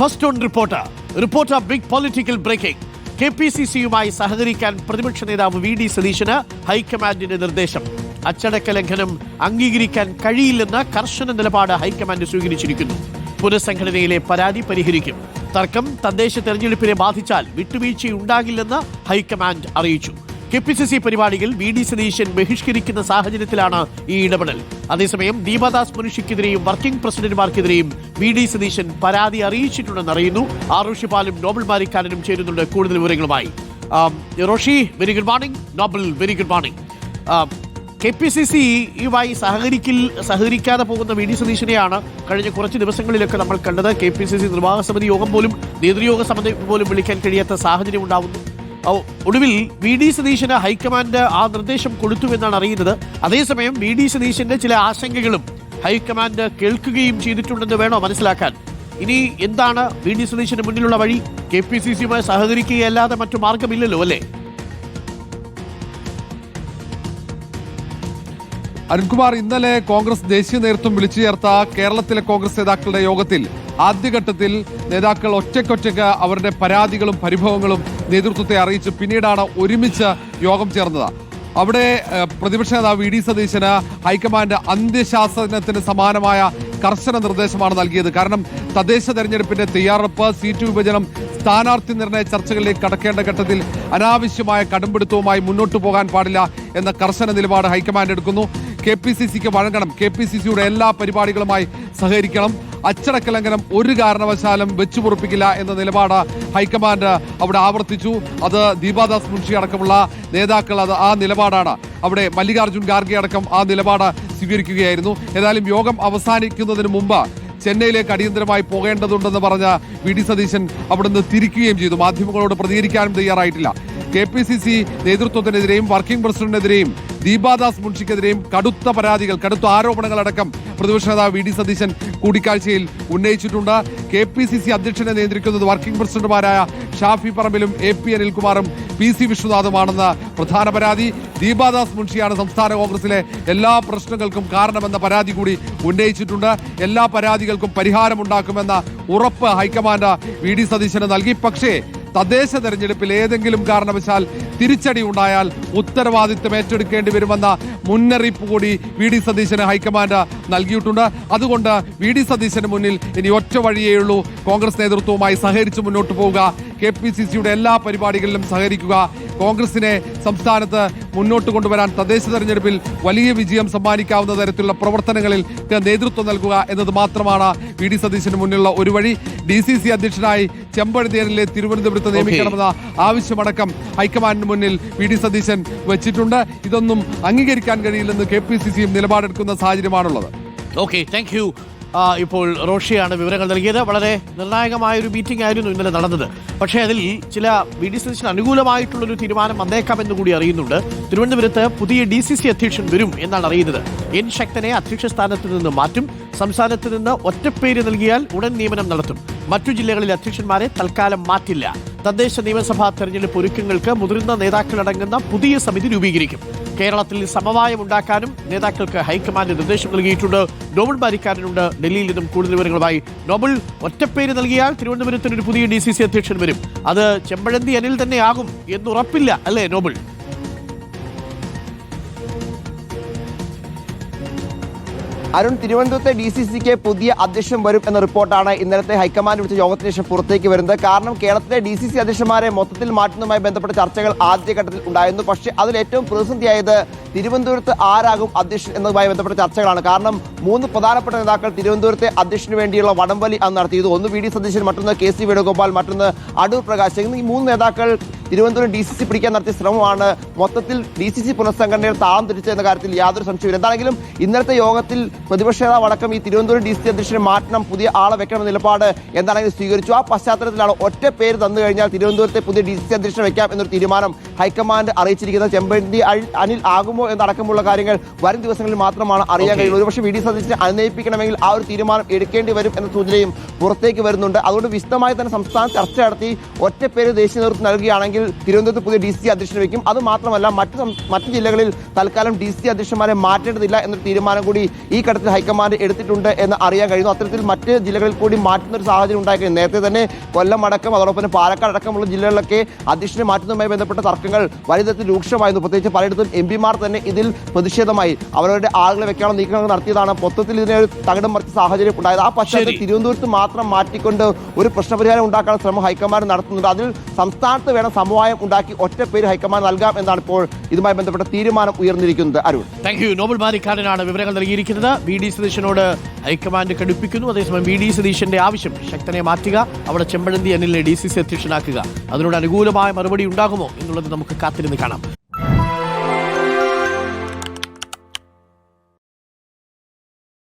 First on reporter. Reporter big political breaking K P C സിയുമായി സഹകരിക്കാൻ പ്രതിപക്ഷ നേതാവ് V D സതീശന് ഹൈക്കമാൻഡിന്റെ നിർദ്ദേശം. അച്ചടക്ക ലംഘനം അംഗീകരിക്കാൻ കഴിയില്ലെന്ന കർശന നിലപാട് ഹൈക്കമാൻഡ് സ്വീകരിച്ചിരിക്കുന്നു. പുനഃസംഘടനയിലെ പരാതി പരിഹരിക്കും. തർക്കം തദ്ദേശ തെരഞ്ഞെടുപ്പിനെ ബാധിച്ചാൽ വിട്ടുവീഴ്ചയുണ്ടാകില്ലെന്ന് ഹൈക്കമാൻഡ് അറിയിച്ചു. കെ പി സി സി പരിപാടിയിൽ വി ഡി സതീശൻ ബഹിഷ്കരിക്കുന്ന സാഹചര്യത്തിലാണ് ഈ ഇടപെടൽ. അതേസമയം ദീപദാസ് മുനിഷിക്കെതിരെയും വർക്കിംഗ് പ്രസിഡന്റുമാർക്കെതിരെയും വി ഡി സതീശൻ പരാതി അറിയിച്ചിട്ടുണ്ടെന്ന് അറിയുന്നു. ആറുഷിപാലും നോബൽ മാരിക്കാരനും ചേരുന്നുണ്ട് കൂടുതൽ വിവരങ്ങളുമായി. Roshi very good morning Noble very good morning K P C C സിയുമായി സഹകരിക്കിൽ സഹകരിക്കാതെ പോകുന്ന വി ഡി സതീശനെയാണ് കഴിഞ്ഞ കുറച്ച് ദിവസങ്ങളിലൊക്കെ നമ്മൾ കണ്ടത്. കെ പി സി സി നിർവാഹക സമിതി യോഗം പോലും നേതൃയോഗ സമിതി പോലും വിളിക്കാൻ കഴിയാത്ത സാഹചര്യം ഉണ്ടാവുന്നു. ഒടുവിൽ വി ഡി സതീശന് ഹൈക്കമാൻഡ് ആ നിർദ്ദേശം കൊടുത്തു എന്നാണ് അറിയുന്നത്. അതേസമയം വി ഡി സതീശന്റെ ചില ആശങ്കകളും ഹൈക്കമാൻഡ് കേൾക്കുകയും ചെയ്തിട്ടുണ്ടെന്ന് വേണോ മനസ്സിലാക്കാൻ? ഇനി എന്താണ് വി ഡി സതീശന് മുന്നിലുള്ള വഴി? കെ പി സി സിയുമായി സഹകരിക്കുകയല്ലാതെ മറ്റു മാർഗമില്ലല്ലോ അല്ലേ? അരുൺകുമാർ ഇന്നലെ കോൺഗ്രസ് ദേശീയ നേതൃത്വം വിളിച്ചു ചേർത്ത കേരളത്തിലെ കോൺഗ്രസ് നേതാക്കളുടെ യോഗത്തിൽ ആദ്യഘട്ടത്തിൽ നേതാക്കൾ ഒറ്റയ്ക്കൊറ്റയ്ക്ക് അവരുടെ പരാതികളും പരിഭവങ്ങളും നേതൃത്വത്തെ അറിയിച്ച് പിന്നീടാണ് ഒരുമിച്ച് യോഗം ചേർന്നത്. അവിടെ പ്രതിപക്ഷ നേതാവ് വി ഡി സതീശന് ഹൈക്കമാൻഡ് അന്ത്യശാസനത്തിന് സമാനമായ കർശന നിർദ്ദേശമാണ് നൽകിയത്. കാരണം തദ്ദേശ തെരഞ്ഞെടുപ്പിന്റെ തയ്യാറെടുപ്പ് സീറ്റ് വിഭജനം സ്ഥാനാർത്ഥി നിർണയ ചർച്ചകളിലേക്ക് കടക്കേണ്ട ഘട്ടത്തിൽ അനാവശ്യമായ കടുംപിടുത്തവുമായി മുന്നോട്ടു പോകാൻ പാടില്ല എന്ന കർശന നിലപാട് ഹൈക്കമാൻഡ് എടുക്കുന്നു. കെ പി സി സിക്ക് വഴങ്ങണം. കെ പി സി സിയുടെ എല്ലാ പരിപാടികളുമായി സഹകരിക്കണം. അച്ചടക്ക ലംഘനം ഒരു കാരണവശാലും വെച്ചു പൊറുപ്പിക്കില്ല എന്ന നിലപാട് ഹൈക്കമാൻഡ് അവിടെ ആവർത്തിച്ചു. അത് ദീപാദാസ് മുൻഷി അടക്കമുള്ള നേതാക്കൾ അത് ആ നിലപാടാണ്. അവിടെ മല്ലികാർജുൻ ഖാർഗെ അടക്കം ആ നിലപാട് സ്വീകരിക്കുകയായിരുന്നു. ഏതായാലും യോഗം അവസാനിക്കുന്നതിന് മുമ്പ് ചെന്നൈയിലേക്ക് അടിയന്തരമായി പോകേണ്ടതുണ്ടെന്ന് പറഞ്ഞ വി ഡി സതീശൻ അവിടുന്ന് തിരിക്കുകയും ചെയ്തു. മാധ്യമങ്ങളോട് പ്രതികരിക്കാനും തയ്യാറായിട്ടില്ല. കെ പി സി സി നേതൃത്വത്തിനെതിരെയും വർക്കിംഗ് പ്രസിഡന്റിനെതിരെയും ദീപാദാസ് മുൻഷിക്കെതിരെയും കടുത്ത പരാതികൾ കടുത്ത ആരോപണങ്ങളടക്കം പ്രതിപക്ഷ നേതാവ് വി ഡി സതീശൻ കൂടിക്കാഴ്ചയിൽ ഉന്നയിച്ചിട്ടുണ്ട്. കെ പി സി സി അധ്യക്ഷനെ നിയന്ത്രിക്കുന്നത് വർക്കിംഗ് പ്രസിഡന്റുമാരായ ഷാഫി പറമ്പിലും എ പി അനിൽകുമാറും പി സി വിശ്വനാഥുമാണെന്ന് പ്രധാന പരാതി. ദീപാദാസ് മുൻഷിയാണ് സംസ്ഥാന കോൺഗ്രസിലെ എല്ലാ പ്രശ്നങ്ങൾക്കും കാരണമെന്ന പരാതി കൂടി ഉന്നയിച്ചിട്ടുണ്ട്. എല്ലാ പരാതികൾക്കും പരിഹാരമുണ്ടാക്കുമെന്ന ഉറപ്പ് ഹൈക്കമാൻഡ് വി ഡി സതീശന് നൽകി. പക്ഷേ തദ്ദേശ തെരഞ്ഞെടുപ്പിൽ ഏതെങ്കിലും കാരണവശാൽ തിരിച്ചടി ഉണ്ടായാൽ ഉത്തരവാദിത്വം ഏറ്റെടുക്കേണ്ടി വരുമെന്ന മുന്നറിയിപ്പ് കൂടി വി ഡി സതീശന് ഹൈക്കമാൻഡ് നൽകിയിട്ടുണ്ട്. അതുകൊണ്ട് വി ഡി സതീശന് മുന്നിൽ ഇനി ഒറ്റ വഴിയേ ഉള്ളൂ. കോൺഗ്രസ് നേതൃത്വവുമായി സഹകരിച്ച് മുന്നോട്ട് പോവുക. കെ പി സി സിയുടെ എല്ലാ പരിപാടികളിലും സഹകരിക്കുക. കോൺഗ്രസിനെ സംസ്ഥാനത്ത് മുന്നോട്ട് കൊണ്ടുവരാൻ തദ്ദേശ തെരഞ്ഞെടുപ്പിൽ വലിയ വിജയം സമ്മാനിക്കാവുന്ന തരത്തിലുള്ള പ്രവർത്തനങ്ങളിൽ നേതൃത്വം നൽകുക എന്നത് മാത്രമാണ് വി ഡി സതീശന് മുന്നിലുള്ള ഒരു വഴി. ഡി സി സി അധ്യക്ഷനായി ചെമ്പഴന്തേരിലെ തിരുവനന്തപുരത്ത് നിയമിക്കണമെന്ന ആവശ്യമടക്കം ഹൈക്കമാൻഡിന് മുന്നിൽ വി ഡി സതീശൻ വെച്ചിട്ടുണ്ട്. ഇതൊന്നും അംഗീകരിക്കാൻ കഴിയില്ലെന്ന് കെ പി സി സിയും നിലപാടെടുക്കുന്ന സാഹചര്യമാണുള്ളത്. ഓക്കെ താങ്ക് ഇപ്പോൾ റോഷിയാണ് വിവരങ്ങൾ നൽകിയത്. വളരെ നിർണായകമായ ഒരു മീറ്റിംഗ് ആയിരുന്നു ഇന്നലെ നടന്നത്. പക്ഷേ അതിൽ ചില ബി ഡി സി അനുകൂലമായിട്ടുള്ളൊരു തീരുമാനം വന്നേക്കാമെന്ന് കൂടി അറിയുന്നുണ്ട്. തിരുവനന്തപുരത്ത് പുതിയ ഡി സി സി അധ്യക്ഷൻ വരും എന്നാണ് അറിയുന്നത്. എൻ ശക്തനെ അധ്യക്ഷ സ്ഥാനത്ത് നിന്ന് മാറ്റും. സംസ്ഥാനത്ത് നിന്ന് ഒറ്റപ്പേര് നൽകിയാൽ ഉടൻ നിയമനം നടത്തും. മറ്റു ജില്ലകളിലെ അധ്യക്ഷന്മാരെ തൽക്കാലം മാറ്റില്ല. തദ്ദേശ നിയമസഭാ തെരഞ്ഞെടുപ്പ് ഒരുക്കങ്ങൾക്ക് മുതിർന്ന നേതാക്കളടങ്ങുന്ന പുതിയ സമിതി രൂപീകരിക്കും. കേരളത്തിൽ സമവായം ഉണ്ടാക്കാനും നേതാക്കൾക്ക് ഹൈക്കമാൻഡ് നിർദ്ദേശം നൽകിയിട്ടുണ്ട്. നോബൽ ബാരിക്കാരനുണ്ട്. ഡൽഹിയിൽ നിന്നും കൂടുതൽ വിവരങ്ങളുമായി നോബൽ ഒറ്റപ്പേര് നൽകിയാൽ തിരുവനന്തപുരത്തിന് ഒരു പുതിയ ഡി സി സി അധ്യക്ഷൻ വരും. അത് ചെമ്പഴന്തി അനിൽ തന്നെയാകും എന്നുറപ്പില്ല അല്ലേ നോബൽ? അരുൺ തിരുവനന്തപുരത്തെ ഡി സി സിക്ക് പുതിയ അധ്യക്ഷൻ വരും എന്ന റിപ്പോർട്ടാണ് ഇന്നലത്തെ ഹൈക്കമാൻഡ് വിളിച്ച യോഗത്തിന് ശേഷം പുറത്തേക്ക് വരുന്നത്. കാരണം കേരളത്തിലെ ഡി സി സി അധ്യക്ഷന്മാരെ മൊത്തത്തിൽ മാറ്റുന്നതുമായി ബന്ധപ്പെട്ട ചർച്ചകൾ ആദ്യഘട്ടത്തിൽ ഉണ്ടായിരുന്നു. പക്ഷേ അതിൽ ഏറ്റവും പ്രതിസന്ധിയായത് തിരുവനന്തപുരത്ത് ആരാകും അധ്യക്ഷൻ എന്നതുമായി ബന്ധപ്പെട്ട ചർച്ചകളാണ്. കാരണം മൂന്ന് പ്രധാനപ്പെട്ട നേതാക്കൾ തിരുവനന്തപുരത്തെ അധ്യക്ഷന് വേണ്ടിയുള്ള വടംവലി അന്ന് നടത്തിയത് ഒന്ന് വി ഡി സതീശൻ മറ്റൊന്ന് കെ സി വേണുഗോപാൽ മറ്റൊന്ന് അടൂർ പ്രകാശ്. എന്നീ മൂന്ന് നേതാക്കൾ തിരുവനന്തപുരം ഡി സി സി പിടിക്കാൻ നടത്തിയ ശ്രമമാണ്. മൊത്തത്തിൽ ഡി സി സി പുനഃസംഘടനയിൽ താളം തിരിച്ചതെന്ന കാര്യത്തിൽ യാതൊരു സംശയമില്ല എന്താണെങ്കിലും ഇന്നത്തെ യോഗത്തിൽ പ്രതിപക്ഷ നേതാവ് അടക്കം ഈ തിരുവനന്തപുരം ഡി സി സി അധ്യക്ഷനെ മാറ്റണം പുതിയ ആളെ വെക്കണമെന്ന നിലപാട് എന്താണെങ്കിലും സ്വീകരിച്ചു. ആ പശ്ചാത്തലത്തിലാണ് ഒറ്റ പേര് തന്നു കഴിഞ്ഞാൽ തിരുവനന്തപുരത്തെ പുതിയ ഡി സി സി അധ്യക്ഷനെ വെക്കാം എന്നൊരു തീരുമാനം ഹൈക്കമാൻഡ് അറിയിച്ചിരിക്കുന്നത് ചെമ്പന്തി അനിൽ ആകുമോ എന്നടക്കമുള്ള കാര്യങ്ങൾ വരും ദിവസങ്ങളിൽ മാത്രമാണ് അറിയാൻ. കഴിയുന്നത്. ഒരുപക്ഷെ വി ഡി സതീശനെ അനുനയിപ്പിക്കണമെങ്കിൽ ആ ഒരു തീരുമാനം എടുക്കേണ്ടി വരും എന്ന സൂചനയും പുറത്തേക്ക് വരുന്നുണ്ട്. അതുകൊണ്ട് വിശദമായി തന്നെ സംസ്ഥാന ചർച്ച നടത്തി ഒറ്റ പേര് ദേശീയ നേതൃത്വം നൽകുകയാണെങ്കിൽ അല്ലെങ്കിൽ തിരുവനന്തപുരത്ത് പുതിയ ഡി സി അധ്യക്ഷനെ വയ്ക്കും. അത് മാത്രമല്ല മറ്റ് മറ്റ് ജില്ലകളിൽ തൽക്കാലം ഡി സി അധ്യക്ഷന്മാരെ മാറ്റേണ്ടതില്ല എന്നൊരു തീരുമാനം കൂടി ഈ ഘട്ടത്തിൽ ഹൈക്കമാൻഡ് എടുത്തിട്ടുണ്ട് എന്ന് അറിയാൻ കഴിയുന്നു. അത്തരത്തിൽ മറ്റ് ജില്ലകളിൽ കൂടി മാറ്റുന്ന ഒരു സാഹചര്യം ഉണ്ടായി നേരത്തെ തന്നെ കൊല്ലം അടക്കം അതോടൊപ്പം തന്നെ പാലക്കാട് അടക്കമുള്ള ജില്ലകളിലൊക്കെ അധ്യക്ഷനെ മാറ്റുന്നതുമായി ബന്ധപ്പെട്ട തർക്കങ്ങൾ വലിയതരത്തിൽ രൂക്ഷമായിരുന്നു. പ്രത്യേകിച്ച് പലയിടത്തും എം പിമാർ തന്നെ ഇതിൽ പ്രതിഷേധമായി അവരുടെ ആളുകളെ വെക്കാനുള്ള നീക്കങ്ങൾ നടത്തിയതാണ്. മൊത്തത്തിൽ ഇതിനെ ഒരു തകിടം മറിച്ച സാഹചര്യം ഉണ്ടായത്. ആ പശ്ചാത്തലത്തിൽ തിരുവനന്തപുരത്ത് മാത്രം മാറ്റിക്കൊണ്ട് ഒരു പ്രശ്നപരിഹാരം ഉണ്ടാക്കാൻ ശ്രമം ഹൈക്കമാൻഡ് നടത്തുന്നുണ്ട്. അതിൽ സംസ്ഥാനത്ത് വേണം സമവായം ഉണ്ടാക്കി ഒറ്റ പേര് ഹൈക്കമാൻഡ് നൽകാം എന്നാണ് ഇപ്പോൾ ഇതുമായി ബന്ധപ്പെട്ട തീരുമാനം ഉയർന്നിരിക്കുന്നത്. അരുൺ. താങ്ക് യു നോബൽ മാരിക്കാരനാണ് വിവരങ്ങൾ നൽകിയിരിക്കുന്നത്. വി ഡി സതീശനോട് ഹൈക്കമാൻഡ് കടുപ്പിക്കുന്നു. അതേസമയം വി ഡി സതീശന്റെ ആവശ്യം ശക്തനെ മാറ്റുക അവിടെ ചെമ്പഴന്തി അനിലിനെ ഡി സി സി അധ്യക്ഷനാക്കുക. അതിനോട് അനുകൂലമായ മറുപടി ഉണ്ടാകുമോ എന്നുള്ളത് നമുക്ക് കാത്തിരുന്ന് കാണാം.